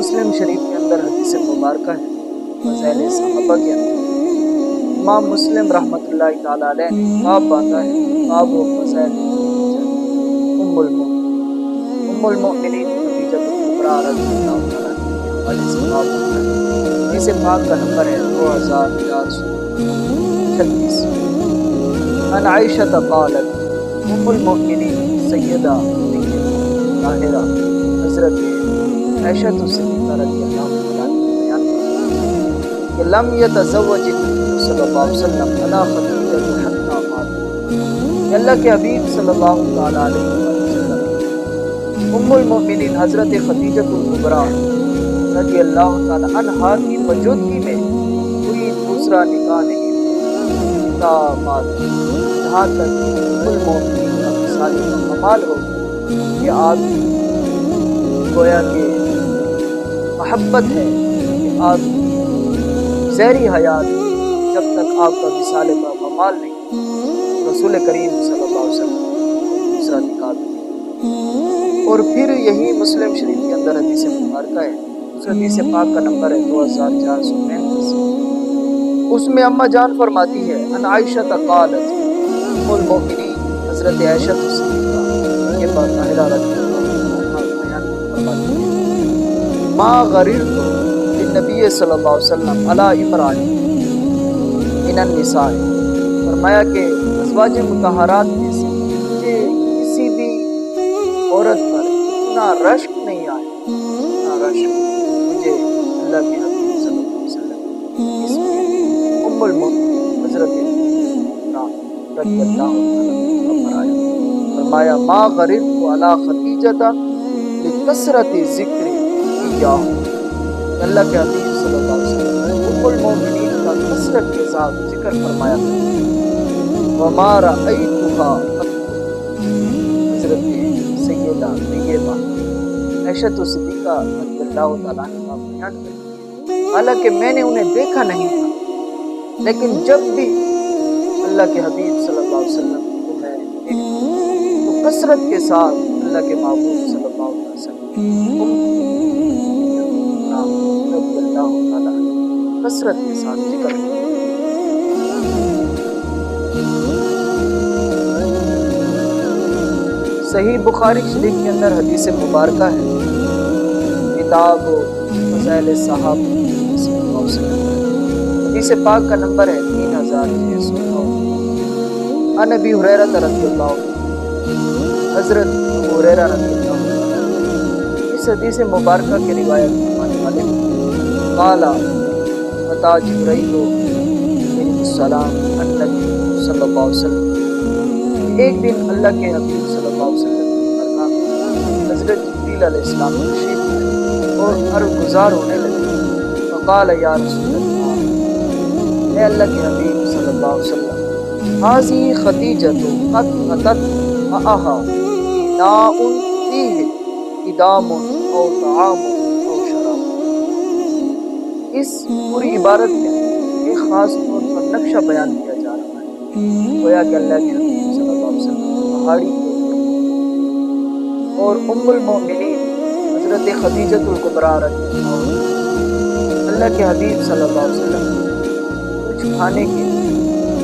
مسلم شریف کے اندر حدیث مبارکہ ہے، فضائل صحابہ کے اندر۔ امام مسلم رحمۃ اللہ تعالیٰ علیہ نے باب باندھا ہے باب و فضائل ام المؤمنین ام المؤمنین، خدیجہ الکبریٰ رضی اللہ تعالیٰ عنہ کے حوالے سے باب باندھا ہے۔ جسے پاک کا نمبر ہے، دو ہزار چار سو چھتیس عن عائشہ قالت، ام المؤمنین سیدہ طاہرہ، حضرت عائشہ تو صدیقہ رضی اللہ تعالیٰ عنہ بیان کرتی کہ لم یتزوج صلی اللہ علیہ وسلم علی خدیجہ حتی مات کہ اللہ کے حبیب صلی اللہ تعالیٰ علیہ وسلم ام المؤمنین حضرت خدیجہ الکبریٰ رضی اللہ تعالیٰ عنہ کی موجودگی میں کوئی دوسرا نکاح نہیں تا مات جہاں تک ام المؤمنین کا مثالی کا کمال ہو یہ آپ گویا کہ محبت ہے۔ کہ آپ کی زہری حیات جب تک آپ کا مثال کا کمال نہیں، رسول کریم صلی اللہ علیہ وسلم دوسرا نکاح نہیں اور پھر یہی مسلم شریف کے اندر حدیث مبارکہ ہے۔ اس حدیث پاک کا نمبر ہے دو ہزار چار سو پینتیس۔ اس میں اما جان فرماتی ہے، ان عائشہ قالت ام المؤمنین حضرت عائشہ صدیقہ یہ بات طاہرہ رضی اللہ عنہا بیان فرماتی ہے۔ ما غررت للنبی صلی اللہ علیہ وسلم علی عمران من النساء. فرمایا کہ ازواج متحرات میں سے مجھے کسی بھی عورت پر اتنا رشک نہیں آیا، اتنا رشک مجھے اللہ کے حبیب صلی اللہ علیہ وسلم اس میں ام المؤمنین حضرت رضی اللہ عنہ فرمایا، ما غررت علی خدیجہ لکثرت ذکر ایاہ اللہ کے حبیب صلی اللہ علیہ وسلم ام المؤمنین کا کثرت کے ساتھ ذکر فرمایا تھا۔ وما رأیتها حضرت سیدہ طیبہ عائشہ تو صدیقہ رضی اللہ تعالیٰ عنہ بیان کرتی حالانکہ میں نے انہیں دیکھا نہیں تھا، لیکن جب بھی اللہ کے حبیب صلی اللہ علیہ وسلم کو میں دیکھتا تو کثرت کے ساتھ اللہ کے محبوب صلی اللہ علیہ وسلم کثرت کے ساتھ ذکر صحیح بخاری شریف کے اندر حدیث مبارکہ ہے کتاب فضائل صاحب حدیث پاک کا نمبر ہے تین ہزار چھ سو نو ان ابی حریرہ رضی اللہ حضرت حریرہ رضی اللہ اس حدیث مبارکہ کی روایت فرمانے والے قالا عطا جبرائیل علیہ السلام النبی صلی اللہ علیہ وسلم۔ ایک دن اللہ کے حبیب صلی اللہ علیہ وسلم کی برکات حضرت جبریل علیہ السلام تشریف اور ہر گزار ہونے لگے۔ فقال، یا رسول اللہ، اے اللہ کے حبیب صلی اللہ علیہ وسلم، حاضی خدیجت قد اتت معاہا ناء فیہ، ادام او طعام۔ او شراب اس پوری عبارت میں ایک خاص طور پر نقشہ بیان کیا جا رہا ہے۔ گویا کہ اللہ کے حبیب صلی اللہ علیہ وسلم پہاڑی اور ام المؤمنین حضرت خدیجت القبرا رضی اللہ اللہ کے حبیب صلی اللہ علیہ وسلم کچھ کھانے کی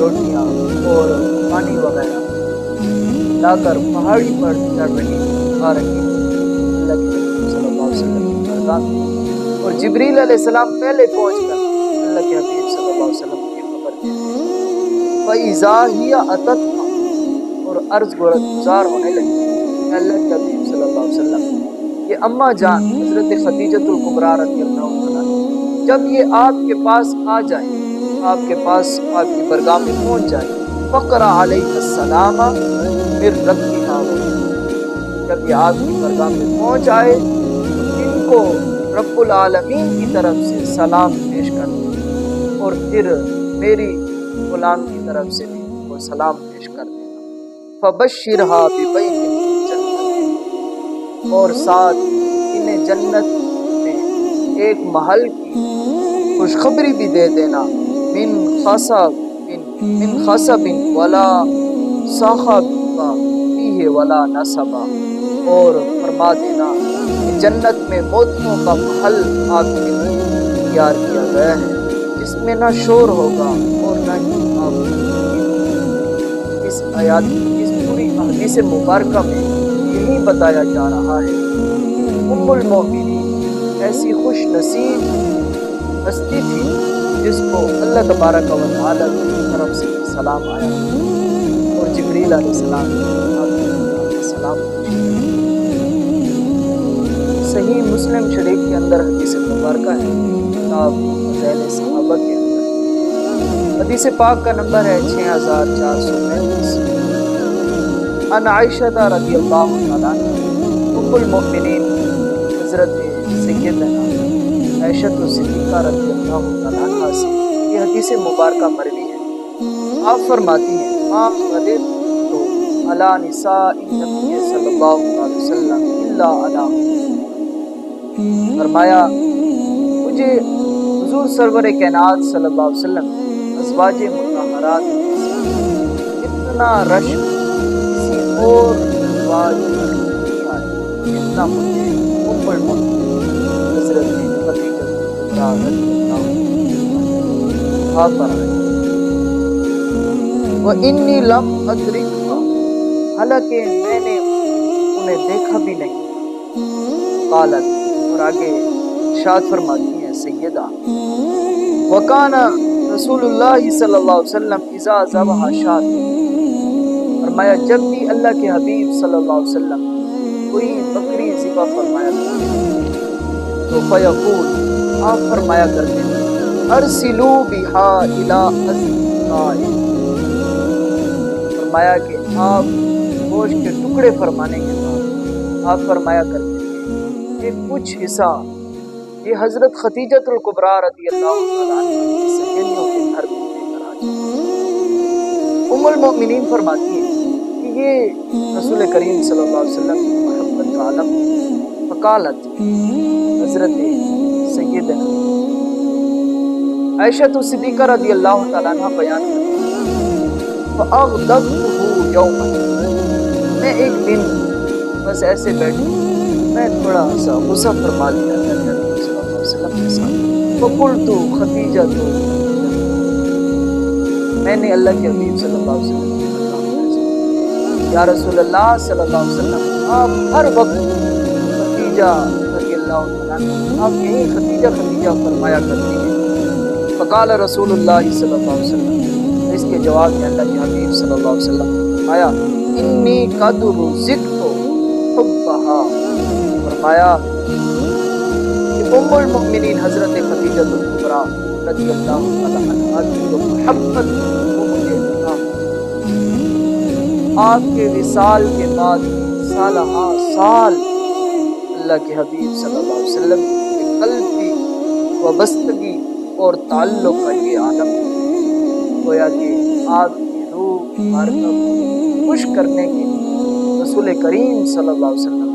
روٹیاں اور پانی وغیرہ لا کر پہاڑی پر چڑھ رہی کھا رہی اللہ کے حبیب صلی اللہ علیہ وسلم کی اور جبریل علیہ السلام پہلے پہنچ کر اللہ کے حبیب صلی اللہ علیہ وسلم کی خبر دی۔ فَإِذَا هِيَ أَتَتْهَا اور عرض گزار ہونے لگی۔ اللہ کے حبیب صلی اللہ علیہ وسلم، یہ اما جان حضرت خدیجت القبرا رضی اللہ عنہ جب یہ آپ کے پاس آ جائیں آپ کے پاس آپ کی برگاہ میں پہنچ جائے، فقر علیہ السلام پھر ربها۔ جب یہ آپ کی برگاہ میں پہنچ آئے، ان کو رب العالمین کی طرف سے سلام پیش کر دیں اور پھر میری غلام کی طرف سے بھی ان کو سلام پیش کر دینا فبشرها ببیت جنت اور ساتھ انہیں جنت میں ایک محل کی خوشخبری بھی دے دینا۔ من خصب من خصب ولا صاحب فیہ ولا نصبا۔ اور فرما دینا کہ جنت میں موتوں کا محل آپ کے لیے تیار کیا گیا ہے، جس میں نہ شور ہوگا اور نہ ہی آپ اس آیات اس پوری حدیث مبارکہ میں یہی بتایا جا رہا ہے۔ ام المومنین، ایسی خوش نصیب ہستی تھی جس کو اللہ تبارک و تعالیٰ کی طرف سے سلام آیا۔ اور جبریل علیہ السلام آپ کے سلام۔ صحیح مسلم شریف کے اندر حدیث مبارکہ ہے، کتاب ذیل صحابہ کے اندر۔ حدیث پاک کا نمبر ہے چھ ہزار چار سو پینتیس۔ ان عائشہ رضی اللہ تعالیٰ ام المؤمنین، حضرت سیدنا عائشہ صدیقہ رضی اللہ تعالیٰ عنہ سے یہ حدیث مبارکہ مروی ہے۔ آپ فرماتی ہیں ما غدر تو علی نساء النبی صلی اللہ علیہ وسلم الا علی۔ فرمایا، مجھے حضور سرور کائنات صلی اللہ علیہ وسلم، ازواج مطہرات، اتنا رش، کسی اور ازواج اتنا مجھے ام حضرت پر حالانکہ میں نے انہیں دیکھا بھی نہیں۔ قالت اور آگے شاد فرماتی ہیں، سیدہ۔ وکان رسول اللہ صلی اللہ علیہ وسلم اذا ذبح شاد فرمایا، جب بھی اللہ کے حبیب صلی اللہ علیہ وسلم کوئی بکری ذبح فرمایا تو فیقول، آپ فرمایا کرتے ہیں، ارسلو بہا الى اصدقائے فرمایا کہ آپ گوشت کے ٹکڑے فرمانے کے بعد آپ فرمایا کرتے ہیں کہ کچھ حصہ یہ حضرت خدیجت القبرا رضی اللہ تعالیٰ عنہ سہیلیوں کے گھر میں ام المؤمنین فرماتی ہے کہ یہ رسول کریم صلی اللہ علیہ وسلم کی محبت کا عالم فقالت حضرت سیدنا عائشہ تو صدیقہ رضی اللہ تعالیٰ عنہ بیان کرتی ہے فَأَغْدَبْتُهُ يَوْمًا میں ایک دن بس ایسے بیٹھی میں تھوڑا سا غصہ فرما لیا اللہ کے حبیب صلی اللہ علیہ وسلم کے ساتھ۔ فَقُلْتُ خدیجہ تو میں نے اللہ کے حبیب صلی اللہ علیہ وسلم کو یا رسول اللہ صلی اللہ علیہ وسلم آپ ہر وقت خدیجہ رضی اللہ عنہ، آپ یہی خدیجہ خدیجہ فرمایا کرتی ہیں۔ فقال رسول اللہ صلی اللہ علیہ وسلم اس کے جواب میں اللہ کے حبیب صلی اللہ علیہ وسلم آیا انی قد رزقت حبها فرمایا کہ ام المؤمنین حضرت خدیجہ الکبریٰ رضی اللہ تعالی عنہا کی جو محبت وہ مجھے عطا آپ کے وصال کے بعد سالہ سال اللہ کے حبیب صلی اللہ علیہ وسلم کے قلب کی وابستگی اور تعلق کا یہ عالم گویا کہ آپ کی روح مبارکہ خوش کرنے کے لیے رسول کریم صلی اللہ علیہ وسلم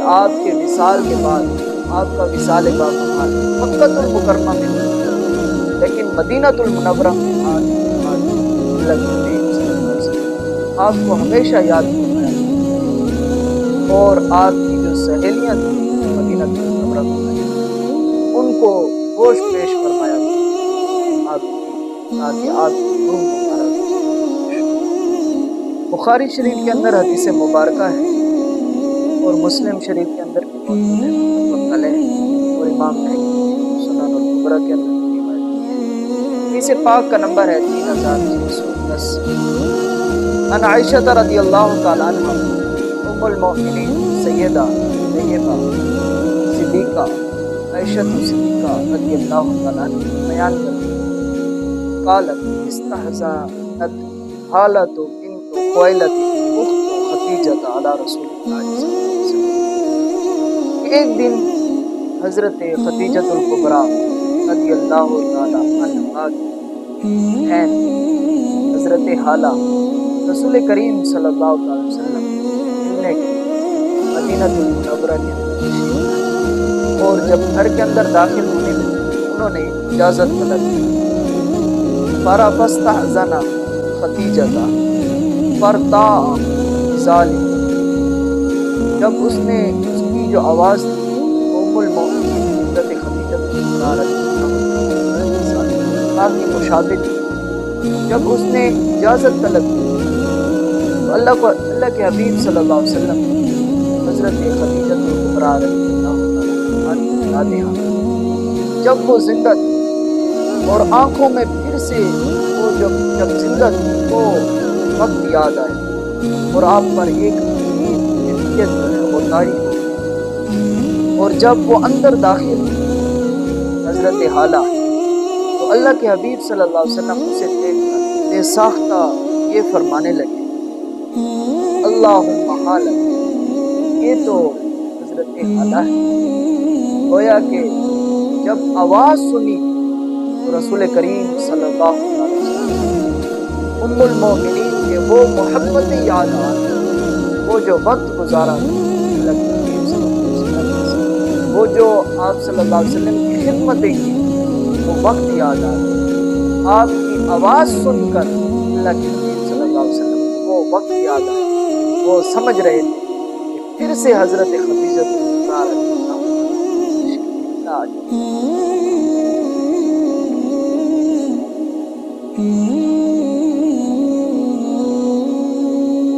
کہ آپ کے وصال کے بعد آپ کا وصال باقال مکہ المکرمہ میں۔ لیکن مدینہ المنورہ میں آپ کو ہمیشہ یاد فرمایا اور آپ کی جو سہیلیاں تھیں مدینہ المنورہ میں ان کو گوشت پیش فرمایا آپ کی تاکہ آپ کی بخاری شریف کے اندر حدیث مبارکہ ہے۔ اور مسلم شریف کے اندر بھی موجود ہے اور امام نے سنن القبرا کے اندر بھی روایت کی ہے حدیث پاک کا نمبر ہے۔ تین ہزار چھ سو دس۔ ان عائشہ رضی اللہ تعالیٰ عنہ ام المؤمنین سیدہ طیبہ صدیقہ، عائشہ صدیقہ رضی اللہ تعالیٰ عنہ بیان کرتی قالت استحزانت حالت بنت خویلت اخت خدیجہ علی رسول اللہ ایک دن حضرت خدیجہ الکبریٰ رضی اللہ تعالیٰ عنہ کی بہن حضرت حالہ رسول کریم صلی اللہ علیہ وسلم ملنے کے مدینہ المنورہ کے اندر اور جب گھر کے اندر داخل ہونے لگے انہوں نے اجازت طلب کی۔ فارا فستحزنا خدیجہ کا۔ فرتا ذالک جب اس نے اس کی جو آواز تھی وہ ام المؤمنین مشابہ تھی جب اس نے اجازت طلب کی تو اللہ کو، اللہ کے حبیب صلی اللہ علیہ وسلم حضرت خدیجہ جب وہ زندہ تھی اور آنکھوں میں پھر سے وہ جب جب زندہ تھی، وہ وقت یاد آئے اور آپ پر ایک عجیب کیفیت تاری ہوئی اور جب وہ اندر داخل حضرت حالہ تو اللہ کے حبیب صلی اللہ علیہ وسلم اسے دیکھ کر بے ساختہ یہ فرمانے لگے اللہ حالت یہ تو حضرت حالہ ہے۔ گویا کہ جب آواز سنی تو رسول کریم صلی اللہ علیہ وسلم، ام المومنین وہ محبت یاد آ وہ جو وقت گزارا وہ جو آپ صلی اللہ علیہ وسلم کی خدمتیں کی وہ وقت یاد آ آپ کی آواز سن کر اللہ کے صلی اللہ علیہ وسلم کو وہ وقت یاد آئے وہ سمجھ رہے تھے کہ پھر سے حضرت خدیجہ